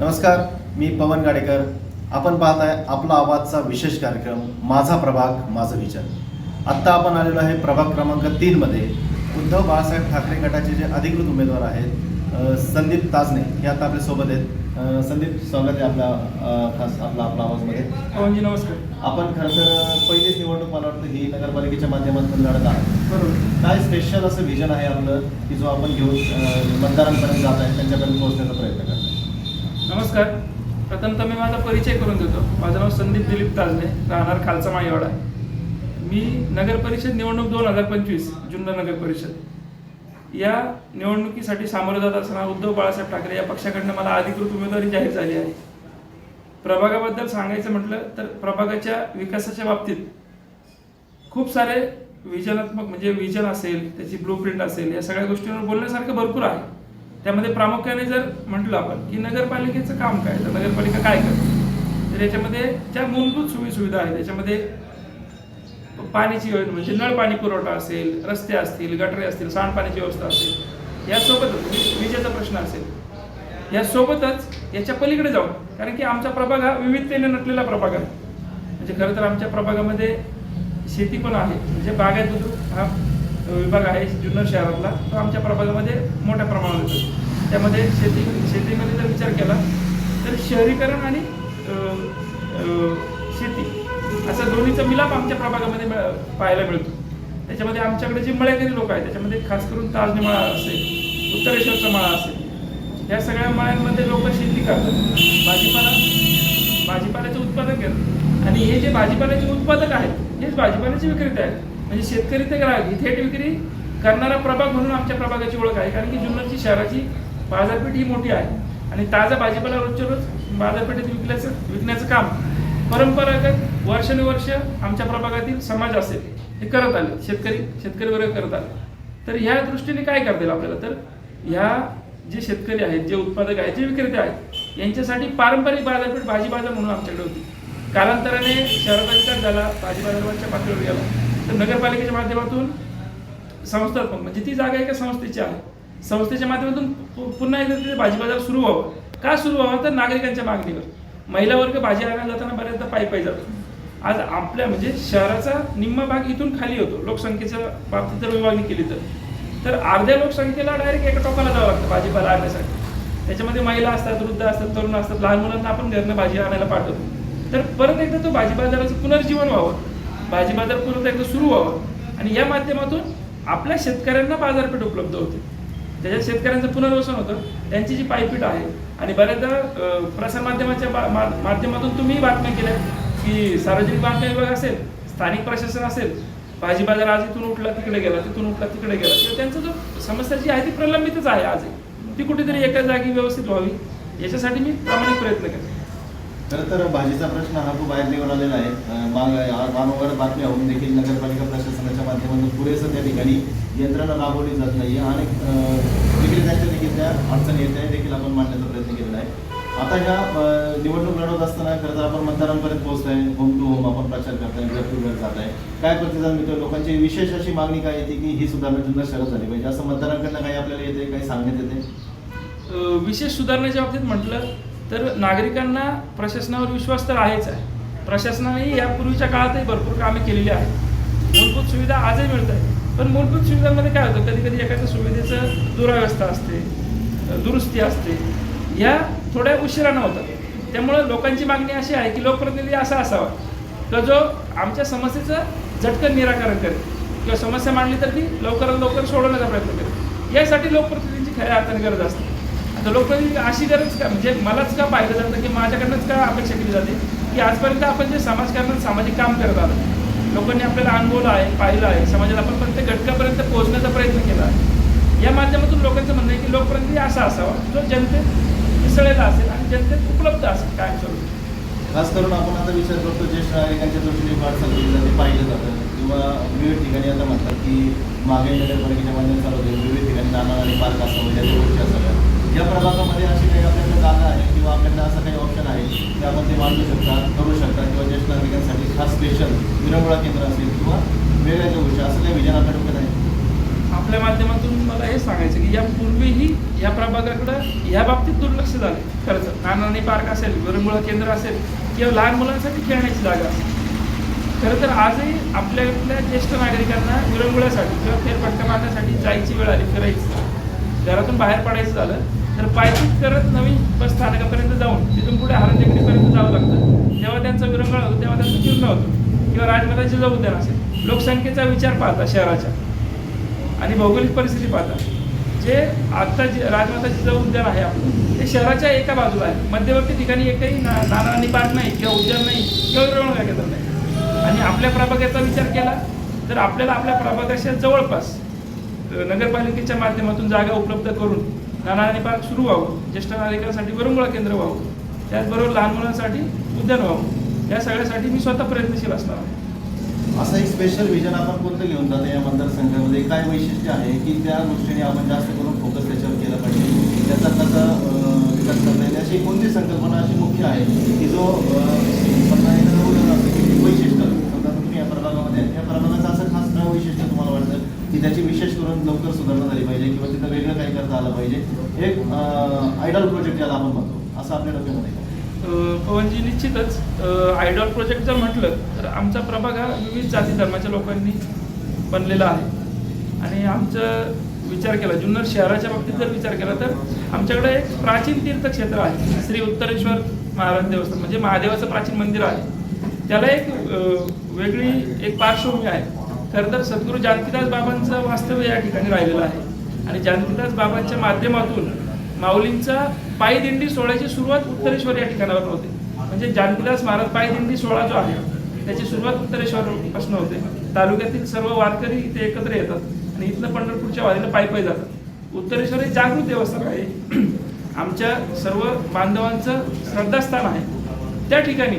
नमस्कार मी पवन गाडेकर. आपण पाहत आहे आपला आवाजचा विशेष कार्यक्रम माझा प्रभाग माझं विचार आत्ता आपण आलेलो आहे प्रभाग क्रमांक तीनमध्ये उद्धव बाळासाहेब ठाकरे गटाचे जे अधिकृत उमेदवार आहेत संदीप ताजने हे आता आपल्यासोबत आहेत. संदीप स्वागत आहे आपल्या अ, खास आपला आपला आवाजमध्ये. पवनजी नमस्कार. आपण खरं तर पहिलीच निवडणूक मला वाटतं ही नगरपालिकेच्या माध्यमातून लढत आहे. बरोबर. काय स्पेशल असं विजन आहे आपलं की जो आपण घेऊन मतदारांपर्यंत जात आहे त्यांच्यापर्यंत पोहोचण्याचा प्रयत्न करत नमस्कार. प्रथमतः मी माझा परिचय करून देतो. माझं नाव संदीप दिलीप ताजने. राहणार खालचा माळीवाडा मी नगर परिषद निवडणूक दोन हजार पंचवीस जुन्नर नगर परिषद. या निवडणुकीसाठी सामोरं जात असताना उद्धव बाळासाहेब ठाकरे या पक्षाकडनं मला अधिकृत उमेदवारी जाहीर झाली आहे. प्रभागाबद्दल सांगायचं म्हटलं तर प्रभागाच्या विकासाच्या बाबतीत खूप सारे विजनात्मक म्हणजे विजन असेल त्याची ब्लू प्रिंट असेल या सगळ्या गोष्टींवर बोलण्यासारखं भरपूर आहे. त्यामध्ये प्रामुख्याने जर म्हटलं आपण की नगरपालिकेचं काम काय? तर नगरपालिका काय करते? तर याच्यामध्ये ज्या मूलभूत सोयी सुविधा आहेत त्याच्यामध्ये पाण्याची योजना म्हणजे नळ पाणी पुरवठा असेल रस्ते असतील गटरे असतील सांडपाण्याची व्यवस्था असेल यासोबतच विजेचा प्रश्न असेल यासोबतच याच्या पलीकडे जाऊन कारण की आमचा प्रभाग हा विविधतेने नटलेला प्रभाग आहे. म्हणजे खरं तर आमच्या प्रभागामध्ये शेती पण आहे. म्हणजे बागायत बुद्रुक हा विभाग आहे जुन्नर शहरातला. तो आमच्या प्रभागामध्ये मोठ्या प्रमाणात येतो. त्यामध्ये शेती शेतीमध्ये जर विचार केला तर शहरीकरण आणि शेती असा दोन्हीचा मिलाप आमच्या प्रभागामध्ये पाहायला मिळतो. त्याच्यामध्ये आमच्याकडे जे मळ्याकरी लोक आहेत त्याच्यामध्ये खास करून ताजनी मळा असेल उत्तरेश्वरचा मळा असेल या सगळ्या मळ्यांमध्ये लोक शेती करतात. भाजीपाला भाजीपाल्याचं उत्पादन करतात आणि हे जे भाजीपाल्याचे उत्पादक आहेत हेच भाजीपाल्याचे विक्रेते आहेत. म्हणजे शेतकरी ते ग्राहक ही थेट विक्री करणारा प्रभाग म्हणून आमच्या प्रभागाची ओळख आहे. कारण की जुन्नरची शहराची बाजारपेठ ही मोठी आहे. आणि ताजा भाजीपाला रोजच्या रोज बाजारपेठेत विकल्याचं विकण्याचं काम परंपरागत वर्षानुवर्ष आमच्या प्रभागातील समाज असेल. हे करत आले. शेतकरी शेतकरी वर्ग करत आले. तर ह्या दृष्टीने काय करता येईल आपल्याला? तर ह्या जे शेतकरी आहेत जे उत्पादक आहेत जे विक्रेते आहेत यांच्यासाठी पारंपरिक बाजारपेठ भाजी बाजार म्हणून आमच्याकडे होती. कालांतराने शहराचा विकास झाला भाजी बाजारच्या पातळीवर गेला. तर नगरपालिकेच्या माध्यमातून संस्थात्मक म्हणजे ती जागा एका संस्थेची आहे. संस्थेच्या माध्यमातून पु- पुन्हा एकदा तिथे भाजी बाजार सुरू व्हावं. का सुरू व्हावं? तर नागरिकांच्या मागणीवर. महिला वर्ग भाजी आणायला जाताना बऱ्याचदा पायी पायी जातो. आज आपल्या म्हणजे शहराचा निम्मा भाग इथून खाली होतो. लोकसंख्येच्या बाबतीत जर विभागणी केली तर. तर अर्ध्या लोकसंख्येला डायरेक्ट एका टोकाला जावं लागतं भाजीपाला आणण्यासाठी. त्याच्यामध्ये महिला असतात वृद्ध असतात तरुण असतात. लहान मुलांना आपण घरनं भाजी आणायला पाठवतो. तर परत एकदा तो भाजी बाजाराचं पुनर्जीवन व्हावं. भाजी बाजार परत एकदा सुरू व्हावं. आणि या माध्यमातून आपल्या शेतकऱ्यांना बाजारपेठ उपलब्ध होते. त्याच्यात शेतकऱ्यांचं पुनर्वसन होतं त्यांची जी पायपीट आहे आणि बऱ्याचदा प्रसारमाध्यमाच्या मा- माध्यमातून तुम्ही बातम्या केल्या की सार्वजनिक बातम्या विभाग असेल स्थानिक प्रशासन असेल भाजी बाजार आज इथून उठला तिकडे गेला तिथून उठला तिकडे गेला. किंवा त्यांचं जो समस्या जी आहे ती प्रलंबितच आहे आज. ती कुठेतरी एका जागी व्यवस्थित व्हावी. याच्यासाठी मी प्रामाणिक प्रयत्न करतो खरं तर भाजीचा प्रश्न हा खूप बाहेर निघून आलेला आहे. अं, माग वारंवार बातम्या होऊन देखील नगरपालिका प्रशासनाच्या माध्यमातून पुरेसं त्या ठिकाणी यंत्रणा राबवली जात नाही आणि विक्रेत्यांच्या देखील त्या अडचणी येत आहे देखील आपण मांडण्याचा प्रयत्न केलेला आहे. आता ह्या निवडणूक लढवत असताना खरं तर आपण मतदारांपर्यंत पोहोचताय. होम टू होम आपण प्रचार करताय घर टू घर जात आहे काय प्रतिसाद मिळतो लोकांची विशेष अशी मागणी काय येते की ही सुधारणा जुन्नर शहरात झाली पाहिजे. असं मतदारांकडनं काही आपल्याला येते काही सांगण्यात येते विशेष सुधारण्याच्या बाबतीत म्हटलं तर नागरिकांना प्रशासनावर विश्वास तर आहेच आहे. प्रशासनाने यापूर्वीच्या काळातही भरपूर कामे केलेली आहेत. मूलभूत सुविधा आजही मिळत आहे पण मूलभूत सुविधांमध्ये काय होतं? कधी कधी एखाद्या सुविधेचं दुरावस्था असते दुरुस्ती असते. या थोड्या उशिरानं होतात. त्यामुळं लोकांची मागणी अशी आहे की लोकप्रतिनिधी असा असावा. का जो आमच्या समस्येचं झटकन निराकरण करेल. किंवा समस्या मांडली तर ती लवकरात लवकर सोडवण्याचा प्रयत्न करेल. यासाठी लोकप्रतिनिधींची खऱ्या अर्थाने गरज असते. तर लोकप्रतिनिधी अशी गरज का म्हणजे मलाच का पाहिलं जातं की माझ्याकडनंच का अपेक्षा केली जाते? की आजपर्यंत आपण जे समाजकारणात सामाजिक काम करत आलो लोकांनी आपल्याला अनुभवलं आहे पाहिलं आहे समाजाला आपण प्रत्येक घटकापर्यंत पोहोचण्याचा प्रयत्न केला आहे. या माध्यमातून लोकांचं म्हणणं आहे की लोकप्रतिनिधी असा असावा जो जनतेत मिसळलेला असेल आणि जनतेत उपलब्ध असेल कायमस्वरूपी. खास करून आपण आता विचार करतो ज्येष्ठ नागरिकांच्या दृष्टीने वाटचाल केली जाते पाहिलं जातं. किंवा विविध ठिकाणी आता म्हणतात की मागे नगरपालिकेच्या माध्यमात चालू होते विविध ठिकाणी नाना आणि पार्क असावं या गोष्टी असाव्या या प्रभागामध्ये अशी काही आपल्याकडे जागा आहे किंवा आपल्याकडे असं काही ऑप्शन आहे की आपण ते मांडू शकता करू शकता किंवा ज्येष्ठ नागरिकांसाठी खास स्पेशल विरंगुळा केंद्र असेल किंवा वेगळ्या गोष्टी असं काही विजन आपल्याकडे आहे? आपल्या माध्यमातून मला हे सांगायचं की यापूर्वीही या प्रभागाकडं या बाबतीत दुर्लक्ष झालं. खरंच नानानी पार्क असेल विरंगुळा केंद्र असेल किंवा लहान मुलांसाठी खेळण्याची जागा असेल. खरं तर आजही आपल्यातल्या ज्येष्ठ नागरिकांना विरंगुळ्यासाठी किंवा फेरफटका मारण्यासाठी जायची वेळ आली फिरायची. घरातून बाहेर पडायचं झालं तर पायपीट करत नवीन बस स्थानकापर्यंत जाऊन तिथून पुढे हरणटेकडीपर्यंत जावं लागतं. तेव्हा त्यांचा विरंगळ होतो तेव्हा त्यांचा फिरणं होतो. किंवा राजमाताचे जाऊ उद्यान असेल. लोकसंख्येचा विचार पाहता शहराच्या आणि भौगोलिक परिस्थिती पाहता. जे आत्ता जे राजमाताचे जाऊ उद्यान आहे आपलं ते शहराच्या एका बाजूला आहे. मध्यवर्ती ठिकाणी एकही ना नाना पार्क नाही किंवा उद्यान नाही किंवा विरंगळ केंद्र नाही. आणि आपल्या प्रभागाचा विचार केला तर आपल्याला आपल्या प्रभागाच्या जवळपास नगरपालिकेच्या माध्यमातून जागा उपलब्ध करून नाना पार्क सुरू व्हावं ज्येष्ठ नागरिकांसाठी विरंगुळा केंद्र व्हावं त्याचबरोबर लहान मुलांसाठी उद्यान व्हावं या सगळ्यासाठी मी स्वतः प्रयत्नशील असणार आहे. असं एक स्पेशल विजन आपण कोणतं घेऊन जातो या मतदारसंघामध्ये? काय वैशिष्ट्य आहे की त्या दृष्टीने आपण जास्त करून फोकस त्याच्यावर केला पाहिजे? त्याचा कसा विकास करता येईल अशी कोणती संकल्पना अशी मुख्य आहे की जो अं, समजा एखादं उदाहरण असतं की वैशिष्ट्य समजा तुम्ही या प्रभागामध्ये आहे, या प्रभागाचं असं खास काय वैशिष्ट्य तुम्हाला वाटतं की त्याची विशेष करून लवकर सुधारणा झाली पाहिजे किंवा तिथं वेगळं काही करता आलं पाहिजे. एक आयडॉल प्रोजेक्ट याला आपण म्हणतो. असं आपल्या डोक्यामध्ये पवनजी निश्चितच. आयडॉल प्रोजेक्ट जर म्हटलं तर आमचा प्रभाग हा विविध जाती धर्माच्या लोकांनी बनलेला आहे. आणि आमचं विचार केला जुन्नर शहराच्या बाबतीत जर विचार केला तर आमच्याकडे एक प्राचीन तीर्थक्षेत्र आहे. श्री उत्तरेश्वर महाराज देवस्थान म्हणजे महादेवाचं प्राचीन मंदिर आहे. त्याला एक वेगळी एक पार्श्वभूमी आहे. खरं तर सद्गुरू जानकीदास बाबांचं वास्तव्य या ठिकाणी राहिलेलं आहे. आणि जानकीदास बाबांच्या माध्यमातून माऊलींचा पायदिंडी सोहळ्याची सुरुवात उत्तरेश्वर या ठिकाणावर होते. म्हणजे जानकीदास महाराज पायदिंडी सोहळा जो आहे त्याची सुरुवात उत्तरेश्वरपासून होते. तालुक्यातील सर्व वारकरी इथे एकत्र येतात आणि इथनं पंढरपूरच्या वारीला पायी पायी जातात. उत्तरेश्वर हे जागृत देवस्थान आहे. आमच्या सर्व बांधवांचं श्रद्धास्थान आहे. त्या ठिकाणी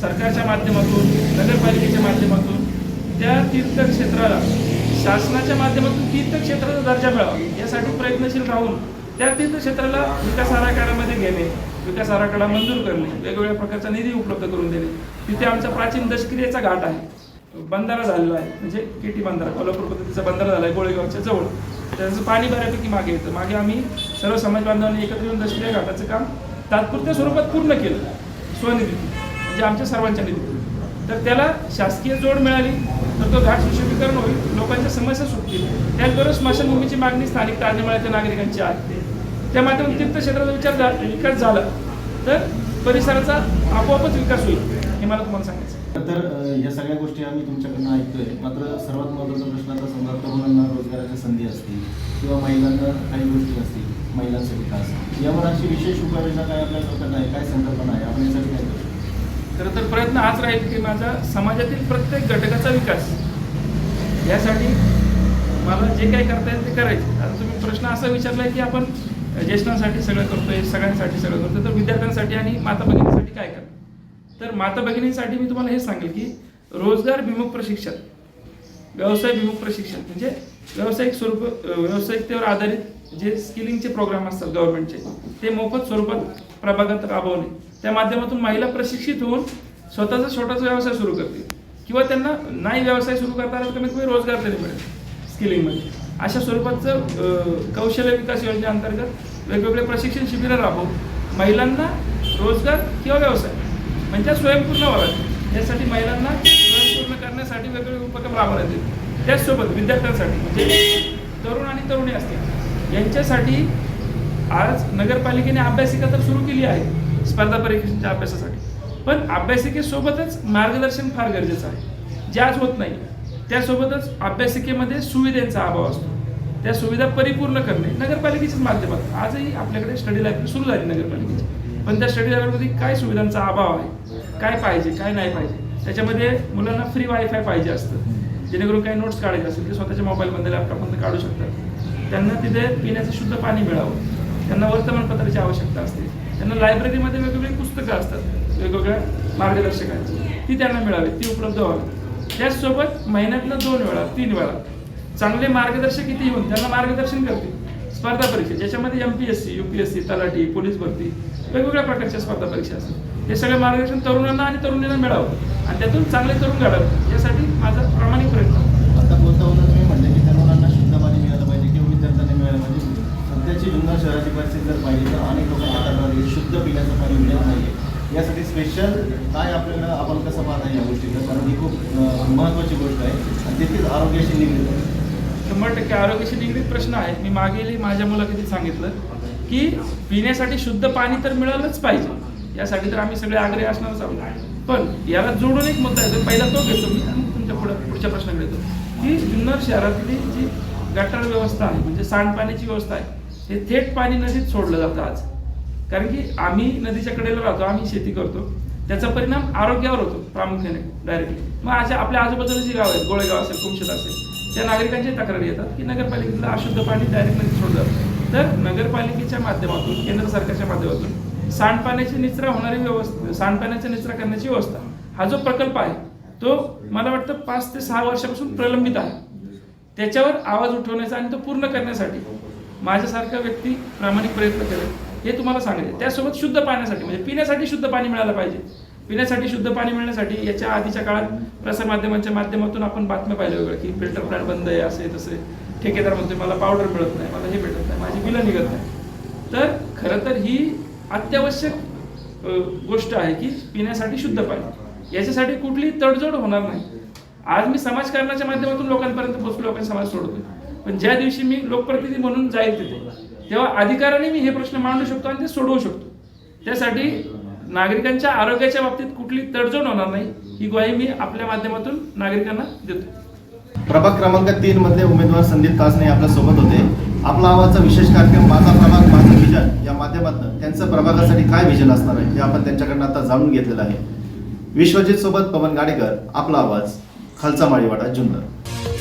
सरकारच्या माध्यमातून नगरपालिकेच्या माध्यमातून त्या तीर्थक्षेत्राला शासनाच्या माध्यमातून तीर्थक्षेत्राचा दर्जा मिळावा यासाठी प्रयत्नशील राहून त्या तीर्थक्षेत्राला विकास आराखड्यामध्ये घेणे विकास आराखडा मंजूर करणे वेगवेगळ्या प्रकारचा निधी उपलब्ध करून देणे. तिथे आमचा प्राचीन दशक्रियेचा घाट आहे. बंधारा झालेला आहे म्हणजे केटी बंधारा कोल्हापूर पद्धतीचा बंधारा झाला आहे गोळेगावच्या जवळ. त्याचं पाणी बऱ्यापैकी मागे येतं. मागे आम्ही सर्व समाज बांधवांनी एकत्र येऊन दशक्रिया घाटाचं काम तात्पुरत्या स्वरूपात पूर्ण केलं. स्वनिधीतून म्हणजे आमच्या सर्वांच्या निधीतून तर त्याला शासकीय जोड मिळाली. तर तो घाट सुशोभीकरण होईल लोकांच्या समस्या सुटतील. त्याचबरोबर स्मशानभूमीची मागणी स्थानिक ताजमळाच्या नागरिकांची आहे त्या माध्यमातून तीर्थक्षेत्राचा विचार विकास झाला तर परिसराचा आपोआपच विकास होईल हे मला तुम्हाला सांगायचं तर या सगळ्या गोष्टी आम्ही तुमच्याकडनं ऐकतोय. मात्र सर्वात महत्त्वाचा प्रश्न आता समजा तरुणांना रोजगाराच्या संधी असतील किंवा महिलांना काही गोष्टी असतील महिलांचा विकास. यावर अशी विशेष उपाययोजना काय आपल्या सरकारनं आहे? काय संकल्पना आहे? आपण यासाठी काय खरं तर प्रयत्न हाच राहील की माझा समाजातील प्रत्येक घटकाचा विकास. यासाठी मला जे काही करता येईल ते करायचे. आता तुम्ही प्रश्न असा विचारलाय की आपण ज्येष्ठांसाठी सगळं करतोय सगळ्यांसाठी सगळं करतोय तर विद्यार्थ्यांसाठी आणि माता भगिनींसाठी काय करतो तर माता भगिनींसाठी मी तुम्हाला हे सांगेल की रोजगार विमुख प्रशिक्षण व्यवसाय विमुख प्रशिक्षण म्हणजे व्यावसायिक स्वरूप व्यावसायिकतेवर आधारित जे स्किलिंगचे प्रोग्राम असतात गव्हर्नमेंटचे ते मोफत स्वरूपात प्रभागात राबवणे त्या माध्यमातून महिला प्रशिक्षित होऊन स्वतःचा छोटासा व्यवसाय सुरू करतील. किंवा त्यांना नाही व्यवसाय सुरू करता आला तर कमीत कमी रोजगार तरी मिळेल स्किलिंगमध्ये. अशा स्वरूपाचं कौशल्य विकास योजनेअंतर्गत वेगवेगळे प्रशिक्षण शिबिरं राबवून महिलांना रोजगार किंवा व्यवसाय म्हणजे त्या स्वयंपूर्ण व्हाव्यात यासाठी महिलांना स्वयंपूर्ण करण्यासाठी वेगवेगळे उपक्रम राबवण्यात येतील. त्याचसोबत विद्यार्थ्यांसाठी म्हणजे तरुण आणि तरुणी असतील यांच्यासाठी आज नगरपालिकेने अभ्यासिका तर सुरू केली आहे स्पर्धा परीक्षेच्या अभ्यासासाठी. पण अभ्यासिकेसोबतच मार्गदर्शन फार गरजेचं आहे. जे आज होत नाही त्यासोबतच अभ्यासिकेमध्ये सुविधांचा अभाव असतो. त्या सुविधा परिपूर्ण करणे नगरपालिकेच्याच माध्यमात आजही आपल्याकडे स्टडी लायब्ररी सुरू झाली नगरपालिकेची. पण त्या स्टडी लायब्ररीमध्ये काय सुविधांचा अभाव आहे? काय पाहिजे काय नाही पाहिजे? त्याच्यामध्ये मुलांना फ्री वायफाय पाहिजे असतं. जेणेकरून काही नोट्स काढायचे असतील ते स्वतःच्या मोबाईलमध्ये लॅपटॉपमध्ये काढू शकतात. त्यांना तिथे पिण्याचं शुद्ध पाणी मिळावं. त्यांना वर्तमानपत्राची आवश्यकता असते. त्यांना लायब्ररीमध्ये वेगवेगळी पुस्तकं असतात वेगवेगळ्या मार्गदर्शकांची. ती त्यांना मिळावी ती उपलब्ध व्हावी त्याचसोबत महिन्यातनं दोन वेळा तीन वेळा. चांगले मार्गदर्शक किती येऊन त्यांना मार्गदर्शन करतील? स्पर्धा परीक्षा ज्याच्यामध्ये M P S C U P S C तलाठी पोलीस भरती वेगवेगळ्या प्रकारच्या स्पर्धा परीक्षा असतात. हे सगळे मार्गदर्शन तरुणांना आणि तरुणींना मिळावं. आणि त्यातून चांगले तरुण घडावं यासाठी माझा प्रामाणिक प्रयत्न. आता बोलता बोलता तुम्ही म्हणले की तरुणांना शुद्ध पाणी मिळालं सध्याची जुन्नर शहराची परिस्थिती जर पाहिली तर अनेक लोकांना तक्रार शुद्ध पिण्याचं पाणी मिळत नाही यासाठी स्पेशल काय आपल्याला आपण कसं पाहता या गोष्टीचं? कारण ही खूप महत्त्वाची गोष्ट आहे. आणि तितकीच आरोग्याशी निगडीत आहे. शंभर टक्के आरोग्याशी निगडीत प्रश्न आहे मी मागेही माझ्या मुलाखतीत सांगितलं की पिण्यासाठी शुद्ध पाणी तर मिळालंच पाहिजे. यासाठी तर आम्ही सगळे आग्रही असणारच आहोत. पण याला जोडून एक मुद्दा येतो. पहिला तो घेतो. मी मग तुमच्यापुढे पुढच्या प्रश्नाकडे येतो. की जुन्नर शहरातली जी गटार व्यवस्था आहे म्हणजे सांडपाण्याची व्यवस्था आहे हे थेट पाणी नदीत सोडलं जातं आज. कारण की आम्ही नदीच्या कडेला राहतो आम्ही शेती करतो. त्याचा परिणाम आरोग्यावर होतो प्रामुख्याने डायरेक्टली मग अशा आपल्या आजूबाजूला जी गाव आहेत गोळेगाव असेल कुमशेत असेल त्या नागरिकांची तक्रारी येतात की नगरपालिकेतलं अशुद्ध पाणी डायरेक्ट नदीत सोडलं जातं. तर नगरपालिकेच्या माध्यमातून केंद्र सरकारच्या माध्यमातून सांडपाण्याची निचरा होणारी व्यवस्था सांडपाण्याचा निचरा करण्याची व्यवस्था हा जो प्रकल्प आहे तो मला वाटतं पाच ते सहा वर्षापासून प्रलंबित आहे. त्याच्यावर आवाज उठवण्याचा आणि तो पूर्ण करण्यासाठी माझ्यासारखा व्यक्ती प्रामाणिक प्रयत्न करेल हे तुम्हाला सांगेल. त्यासोबत शुद्ध पाण्यासाठी म्हणजे पिण्यासाठी शुद्ध पाणी मिळालं पाहिजे. पिण्यासाठी शुद्ध पाणी मिळण्यासाठी याच्या आधीच्या काळात प्रसारमाध्यमांच्या माध्यमातून आपण बातम्या पाहिल्या वगैरे की फिल्टर प्लांट बंद आहे असे तसे. ठेकेदार म्हणतोय मला पावडर मिळत नाही मला हे भेटत नाही माझी बिलं निघत नाही. तर खरं तर ही अत्यावश्यक गोष्ट आहे की पिण्यासाठी शुद्ध पाणी. याच्यासाठी कुठली तडजोड होणार नाही. आज मी समाजकारणाच्या माध्यमातून लोकांपर्यंत पोहोचलो लोकांनी समाज सोडतोय. पण ज्या दिवशी मी लोकप्रतिनिधी म्हणून जाईल तिथे तेव्हा अधिकाराने मी हे प्रश्न मांडू शकतो आणि ते सोडवू शकतो. त्यासाठी नागरिकांच्या आरोग्याच्या बाबतीत कुठली तडजोड होणार नाही ही ग्वाही मी आपल्या माध्यमातून नागरिकांना देतो प्रभाग क्रमांक तीन मधले उमेदवार संदीप तासने आपल्यासोबत होते. आपला आवाजचा विशेष कार्यक्रम माझा प्रभाग माझा विजन या माध्यमातून त्यांचं प्रभागासाठी काय विजन असणार आहे हे आपण त्यांच्याकडनं आता जाणून घेतलेलं आहे. विश्वजित सोबत पवन गाडेकर आपला आवाज खालचा माळीवाडा जुन्नर.